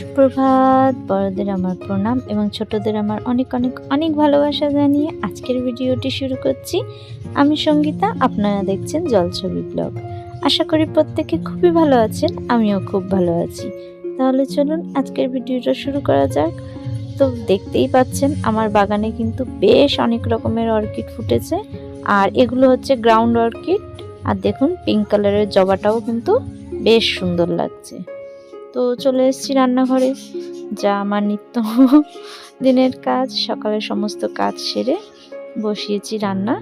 সুপ্রভাত, বড়দের আমার প্রণাম এবং ছোটদের আমার অনেক অনেক অনেক ভালোবাসা জানিয়ে আজকের ভিডিওটি শুরু করছি। আমি সঙ্গীতা, আপনারা দেখছেন জলছবি ব্লগ। আশা করি প্রত্যেকে খুবই ভালো আছেন, আমিও খুব ভালো আছি। তাহলে চলুন আজকের ভিডিওটা শুরু করা যাক। তো দেখতেই পাচ্ছেন, আমার বাগানে কিন্তু বেশ অনেক রকমের অর্কিড ফুটেছে। আর এগুলো হচ্ছে গ্রাউন্ড অর্কিড। আর দেখুন, পিঙ্ক কালারের জবাটাও কিন্তু বেশ সুন্দর লাগছে। তো চলে এসেছি রান্নাঘরে। যা আমার নিত্য দিনের কাজ সকালে সমস্ত কাজ সেরে বসিয়েছি রান্না।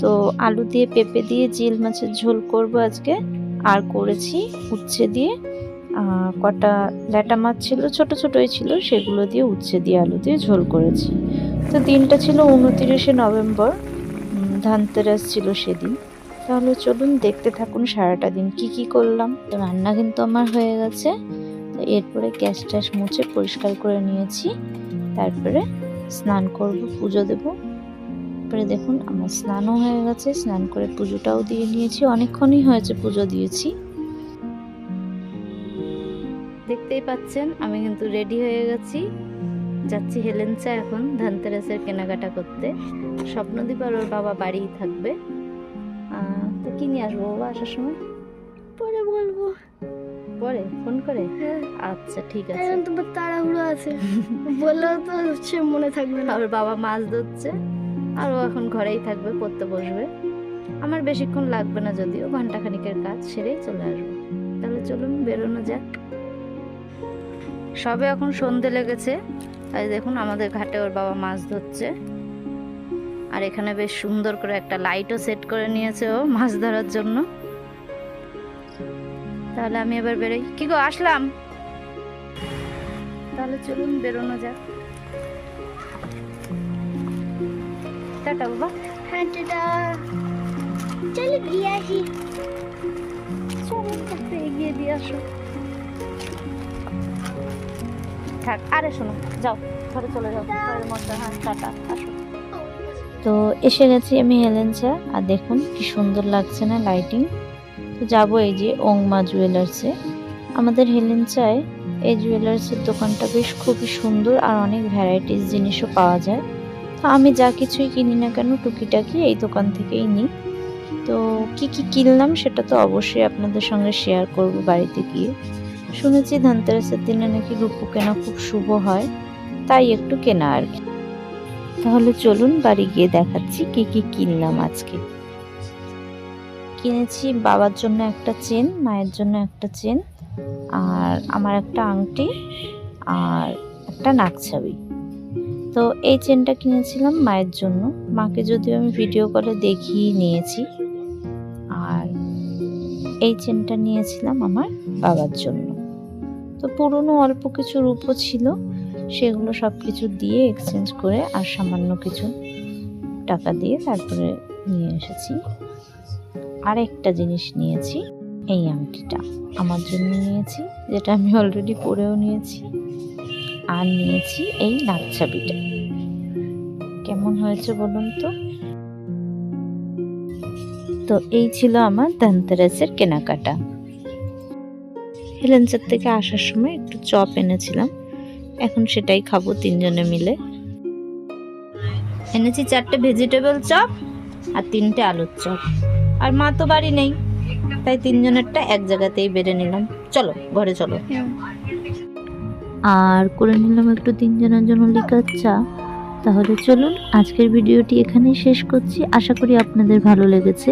তো আলু দিয়ে পেঁপে দিয়ে জিল মাছের ঝোল করব আজকে। আর করেছি উচ্ছে দিয়ে। কটা ল্যাটা মাছ ছিল, ছোট ছোটই ছিল, সেগুলো দিয়ে উচ্ছে দিয়ে আলু দিয়ে ঝোল করেছি। তো দিনটা ছিল উনতিরিশে নভেম্বর। ধানতেরাস ছিল সেদিন। তাহলে চলুন দেখতে থাকুন সারাটা দিন। কি কি করলাম? তো রান্না কিন্তু আমার হয়ে গেছে। তো এরপরে গ্যাস ট্যাস মুছে পরিষ্কার করে নিয়েছি। তারপরে স্নান করব, পুজো দেব। তারপরে দেখুন আমার স্নানও হয়ে গেছে, স্নান করে পুজোটাও দিয়ে নিয়েছি। অনেকক্ষণই হয়েছে পুজো দিয়েছি। দেখতেই পাচ্ছেন, আমি কিন্তু রেডি হয়ে গেছি। যাচ্ছি হেলেনচা এখন, ধানতেরাসের কেনাকাটা করতে। স্বপ্নদীপ আর ওর বাবা বাড়িই থাকবে। তো কি নিয়ে আসব? বাবা আসার সময়? পরে বলব। পরে? ফোন করে? হ্যাঁ। আচ্ছা ঠিক আছে। তোমার তাড়াহুড়ো আছে। বললেও তো হচ্ছে মনে থাকবে না। আর বাবা মাছ ধরছে আর ও এখন ঘরেই থাকবে পড়তে বসবে। আমার বেশিক্ষণ লাগবে না যদিও ঘণ্টা খানিকের কাজ সেরেই চলে আসব। তাহলে চলুন বেরোনো যাক। সবে এখন সন্ধে লেগেছে। তাই দেখুন আমাদের ঘাটে ওর বাবা মাছ ধরছে। আর এখানে বেশ সুন্দর করে একটা লাইটও সেট করে নিয়েছে ও মাছ ধরার জন্য। তাহলে আমি এবার বেরোই। কি গো আসলাম? তাহলে চলুন বেরোনো যাক। টাটা বাবা। হ্যাঁ টাটা। চলো দিয়ে আসি। চলো এগিয়ে দিয়ে আসো। থাক আরে শোনো যাও ঘরে চলে যাও। ঘরের মধ্যে হ্যাঁ টাটা আসো। তো এসে গেছি আমি হেলেনচা আর দেখুন কি সুন্দর লাগছে না লাইটিং যাব এই যে ওংমা জুয়েলার্সে আমাদের হেলেনচায় এই জুয়েলার্সের দোকানটা বেশ খুবই সুন্দর আর অনেক ভ্যারাইটিস জিনিসও পাওয়া যায়। তো আমি যা কিছুই কিনি না কেন টুকিটাকি এই দোকান থেকেই নিই। তো কি কি কিনলাম সেটা তো অবশ্যই আপনাদের সঙ্গে শেয়ার করব বাড়িতে গিয়ে। শুনেছি ধনতেরাসের দিনে নাকি রূপো কেনা খুব শুভ হয়, তাই একটু কেনা আর কি। তাহলে চলুন বাড়ি গিয়ে দেখাচ্ছি কি কি কিনলাম আজকে। কিনেছি বাবার জন্য একটা চেন, মায়ের জন্য একটা চেন, আর আমার একটা আংটি আর একটা নাকছাবি। তো এই চেনটা কিনেছিলাম মায়ের জন্য। মাকে যদিও আমি ভিডিও কলে দেখিয়ে নিয়েছি। আর এই চেনটা নিয়েছিলাম আমার বাবার জন্য। তো পুরনো অল্প কিছু রূপো ছিল, সেগুলো সব কিছু দিয়ে এক্সচেঞ্জ করে আর সামান্য কিছু টাকা দিয়ে তারপরে নিয়ে এসেছি। আরেকটা জিনিস নিয়েছি, এই আংটিটা। আমার জন্য নিয়েছি, যেটা আমি অলরেডি পরেও নিয়েছি। আর নিয়েছি এই নাকছাবিটা কেমন হয়েছে বলুন তো? তো এই ছিল আমার ধানতেরাসের কেনাকাটা। হেলেন্সার থেকে আসার সময় একটু চপ এনেছিলাম। এখন সেটাই খাব তিনজনে মিলে। এনেছি চারটে ভেজিটেবল চপ আর তিনটে আলুর চপ। আর মা তো বাড়ি নেই। তাই তিনজনেরটা এক জায়গাতেই বেড়ে নিলাম। চলো ঘরে চলো। আর করে নিলাম একটু তিনজনের জন্য লিকার চা। তাহলে চলুন আজকের ভিডিওটি এখানেই শেষ করছি। আশা করি আপনাদের ভালো লেগেছে।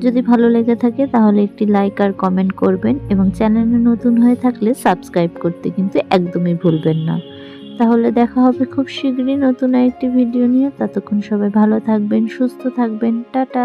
যদি ভালো লেগে থাকে তাহলে একটি লাইক আর কমেন্ট করবেন এবং চ্যানেলে নতুন হয়ে থাকলে সাবস্ক্রাইব করতে কিন্তু একদমই ভুলবেন না। তাহলে দেখা হবে খুব শীঘ্রই নতুন একটি ভিডিও নিয়ে। ততক্ষণ সবাই ভালো থাকবেন সুস্থ থাকবেন। টাটা।